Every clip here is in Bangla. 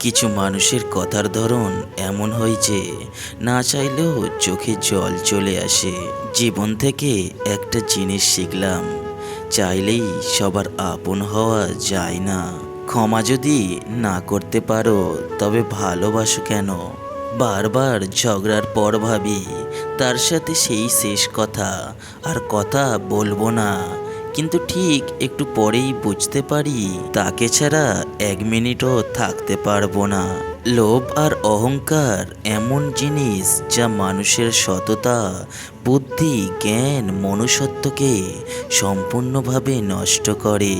কিছু মানুষের কথার ধরন এমন হয় যে, না চাইলেও চোখে জল চলে আসে। জীবন থেকে একটা জিনিস শিখলাম, চাইলেই সবার আপন হওয়া যায় না। ক্ষমা যদি না করতে পারো, তবে ভালোবাসো কেন? বারবার ঝগড়ার পর ভাবি, তার সাথে সেই শেষ কথা, আর কথা বলব না। কিন্তু ঠিক একটু পরেই বুঝতে পারি, তাকে ছাড়া এক মিনিটও থাকতে পারব না। লোভ আর অহংকার এমন জিনিস যা মানুষের সততা, বুদ্ধি, জ্ঞান, মনুষ্যত্বকে সম্পূর্ণভাবে নষ্ট করে।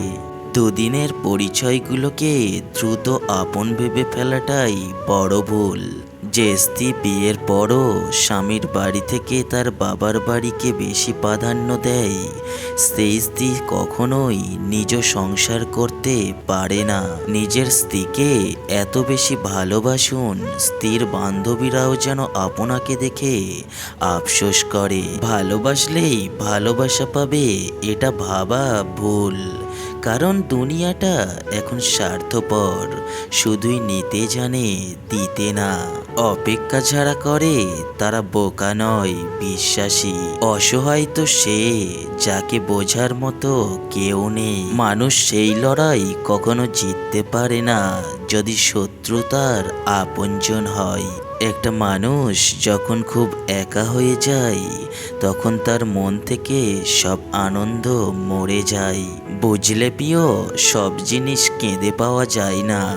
দুদিনের পরিচয়গুলোকে দ্রুত আপন ভেবে ফেলাটাই বড় ভুল। যে বিয়ের পরও স্বামীর বাড়ি থেকে তার বাবার বাড়িকে বেশি প্রাধান্য দেয়। সেই স্ত্রী কখনোই নিজ সংসার করতে পারে না। নিজের স্ত্রীকে এত বেশি ভালোবাসুন, স্ত্রীর বান্ধবীরাও যেন আপনাকে দেখে আফসোস করে। ভালোবাসলেই ভালোবাসা পাবে, এটা ভাবা ভুল। কারণ দুনিয়াটা এখন স্বার্থপর, শুধুই নিতে জানে, দিতে না। অপেক্ষা যারা করে, তারা বোকা নয়, বিশ্বাসী। অসহায় তো সে, যাকে বোঝার মতো কেউ নেই। মানুষ সেই লড়াই কখনো জিততে পারে না, যদি শত্রু তার আপনজন হয়। একটা মানুষ যখন খুব একা হয়ে যায়, তখন তার মন থেকে সব আনন্দ মরে যায়। বুঝলে প্রিয়, সব জিনিস কেঁদে পাওয়া যায় না।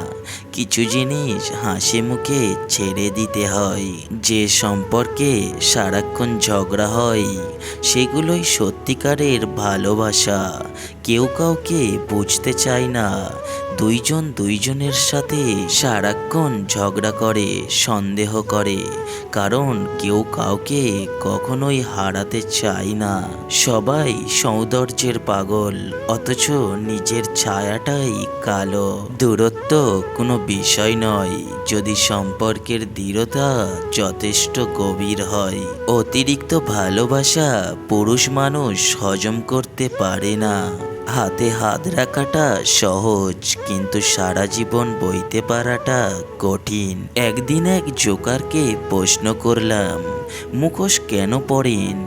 কিছু জিনিস হাসি মুখে ছেড়ে দিতে হয়। যে সম্পর্কে সারাক্ষণ ঝগড়া হয়, সেগুলোই সত্যিকারের ভালোবাসা। কেউ কাউকে বুঝতে চায় না দুইজন দুইজনের সাথে সারাক্ষণ ঝগড়া করে, সন্দেহ করে। কারণ কেউ কাউকে কখনোই হারাতে চায় না। সবাই সৌন্দর্যের পাগল, অথচ নিজের ছায়াটাই কালো। দূরত্ব কোনো বিষয় নয়, যদি সম্পর্কের দৃঢ়তা যথেষ্ট গভীর হয়। অতিরিক্ত ভালোবাসা পুরুষ মানুষ হজম করতে পারে না। হাতে হাত রাখাটা সহজ, কিন্তু সারা জীবন বইতে পারাটা কঠিন। একদিন এক জোকারকে প্রশ্ন করলাম, মুখোশ কেন পড়েন?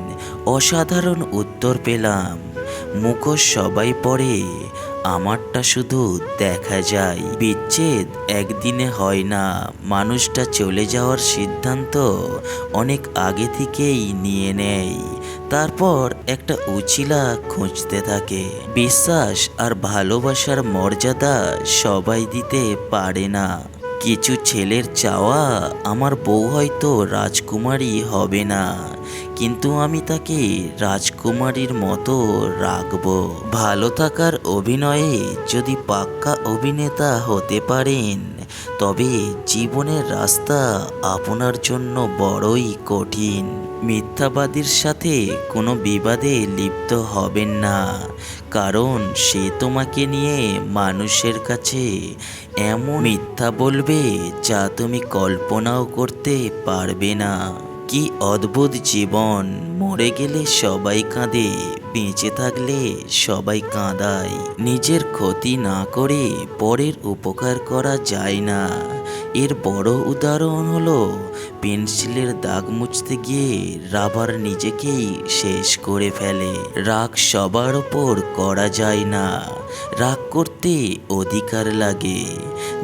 অসাধারণ উত্তর পেলাম, মুখোশ সবাই পড়ে আমারটা শুধু দেখা যায়। বিচ্ছেদ একদিনে হয় না। মানুষটা চলে যাওয়ার সিদ্ধান্ত অনেক আগে থেকেই নিয়ে নেয়। তারপর একটা উচিলা খুঁজতে থাকে। বিশ্বাস আর ভালোবাসার মর্যাদা সবাই দিতে পারে না। কিছু ছেলের চাওয়া আমার বউ হয়তো রাজকুমারী হবে না। কিন্তু আমি তাকে রাজকুমারীর মতো রাখব ভালো থাকার অভিনয়ে যদি পাক্কা অভিনেতা হতে পারেন, তবে জীবনের রাস্তা আপনার জন্য বড়ই কঠিন। মিথ্যাবাদীর সাথে কোনো বিবাদে লিপ্ত হবেন না, কারণ সে তোমাকে নিয়ে মানুষের কাছে এমন মিথ্যা বলবে যা তুমি কল্পনাও করতে পারবে না। কি অদ্ভুত জীবন। মরে গেলে সবাই কাঁদে, বেঁচে থাকলে সবাই কাঁদায়। নিজের ক্ষতি না করে পরের উপকার করা যায় না। এর বড় উদাহরণ হলো, পেন্সিলের দাগ মুছতে গিয়ে রাবার নিজেকেই শেষ করে ফেলে। রাগ সবার ওপর করা যায় না। রাগ করতে অধিকার লাগে।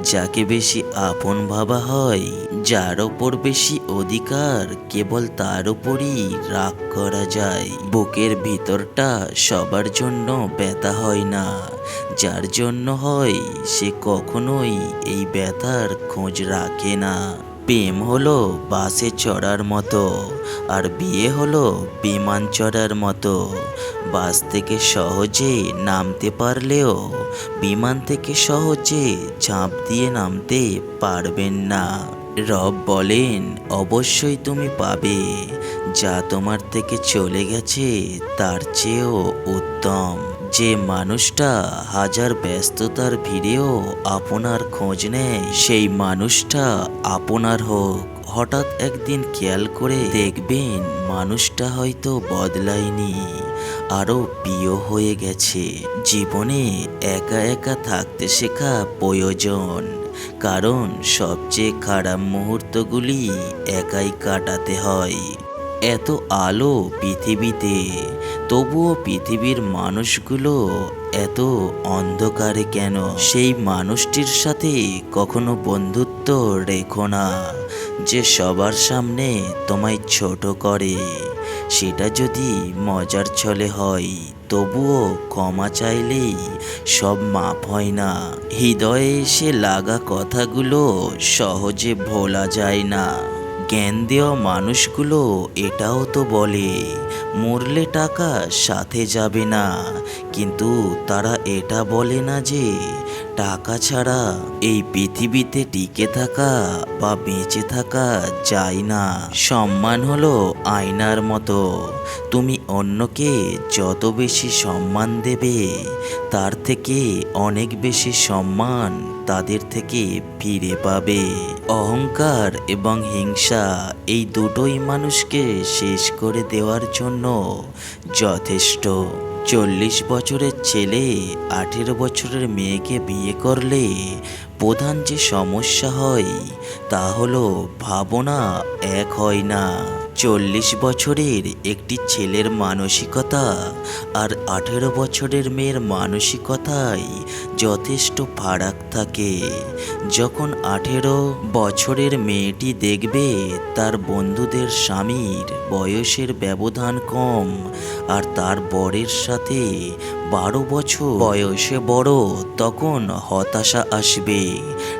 যাকে বেশি আপন ভাবা হয়, যার ওপর বেশি অধিকার কেবল তার উপরই রাগ করা যায়। বুকের ভিতরটা সবার জন্য ব্যথা হয় না। যার জন্য হয়, সে কখনোই এই ব্যথার খোঁজ রাখে না। প্রেম হলো বাসে চড়ার মতো, আর বিয়ে হলো বিমান চড়ার মতো। বাস থেকে সহজে নামতে পারলেও বিমান থেকে সহজে ঝাঁপ দিয়ে নামতে পারবেন না। রব বলেন, অবশ্যই তুমি পাবে। যা তোমার থেকে চলে গেছে, তার চেয়েও উত্তম। যে মানুষটা হাজার ব্যস্ততার ভিড়েও আপনার খোঁজ নেয়, সেই মানুষটা আপনার হোক। হঠাৎ একদিন খেয়াল করে দেখবেন মানুষটা হয়তো বদলায়নি, আরও প্রিয় হয়ে গেছে। জীবনে একা একা থাকতে শেখা প্রয়োজন, কারণ সবচেয়ে খারাপ মুহূর্তগুলি একাই কাটাতে হয়। এত আলো পৃথিবীতে, তবুও পৃথিবীর মানুষগুলো এত অন্ধকারে কেন? সেই মানুষটির সাথে কখনো বন্ধুত্ব রেখো না, যে সবার সামনে তোমায় ছোট করে। সেটা যদি মজার ছলে হয়, তবুও ক্ষমা চাইলেই সব মাপ হয় না। হৃদয়ে এসে লাগা কথাগুলো সহজে ভোলা যায় না। জ্ঞান দেওয়া মানুষগুলো এটাও তো বলে, মরলে টাকা সাথে যাবে না। কিন্তু তারা এটা বলে না যে, টাকা ছাড়া এই পৃথিবীতে টিকে থাকা বা বেঁচে থাকা যায় না। সম্মান হলো আয়নার মতো। তুমি অন্যকে যত বেশি সম্মান দেবে, তার থেকে অনেক বেশি সম্মান তাদের থেকে ফিরে পাবে। অহংকার এবং হিংসা এই দুটোই মানুষকে শেষ করে দেওয়ার জন্য যথেষ্ট। চল্লিশ বছরের ছেলে, আঠেরো বছরের মেয়েকে বিয়ে করলে প্রধান যে সমস্যা হয়, তা হলো ভাবনা এক হয় না। চল্লিশ বছরের একটি ছেলের মানসিকতা আর আঠেরো বছরের মেয়ের মানসিকতায় যথেষ্ট ফারাক থাকে। যখন আঠেরো বছরের মেয়েটি দেখবে তার বন্ধুদের স্বামীর বয়সের ব্যবধান কম আর তার বরের সাথে বারো বছর বয়সে বড়, তখন হতাশা আসবে।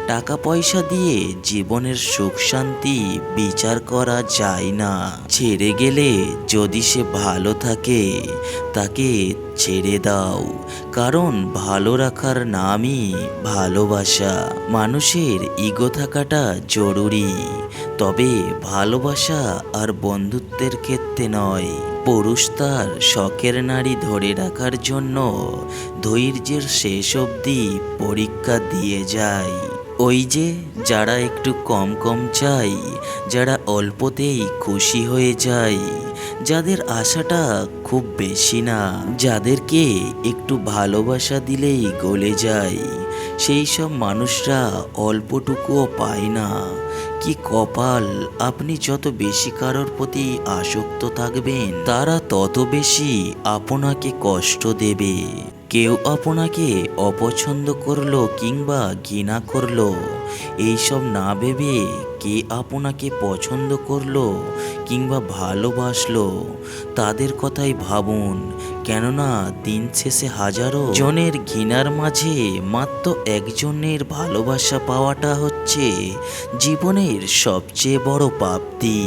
টাকা পয়সা দিয়ে জীবনের সুখ শান্তি বিচার করা যায় না। ছেড়ে গেলে যদি সে ভালো থাকে, তাকে ছেড়ে দাও। কারণ ভালো রাখার নামই ভালোবাসা। মানুষের ইগো থাকাটা জরুরি। তবে ভালোবাসা আর বন্ধুত্বের ক্ষেত্রে নয়। পুরুষ তার শখের নারী ধরে রাখার জন্য ধৈর্যের শেষ অবধি পরীক্ষা দিয়ে যায়। ওই যে যারা একটু কম কম চাই যারা অল্পতেই খুশি হয়ে যায়, যাদের আশাটা খুব বেশি না, যাদেরকে একটু ভালোবাসা দিলেই গলে যায়, সেই সব মানুষরা অল্পটুকুও পায় না। কি কপাল? আপনি যত বেশি কারোর প্রতি আসক্ত থাকবেন, তারা তত বেশি আপনাকে কষ্ট দেবে। কেউ আপনাকে অপছন্দ করল কিংবা ঘৃণা করল, এইসব না ভেবে কে আপনাকে পছন্দ করল কিংবা ভালোবাসলো, তাদের কথাই ভাবুন। কেননা দিন শেষে হাজারো জনের ঘৃণার মাঝে মাত্র একজনের ভালোবাসা পাওয়াটা হচ্ছে জীবনের সবচেয়ে বড় প্রাপ্তি।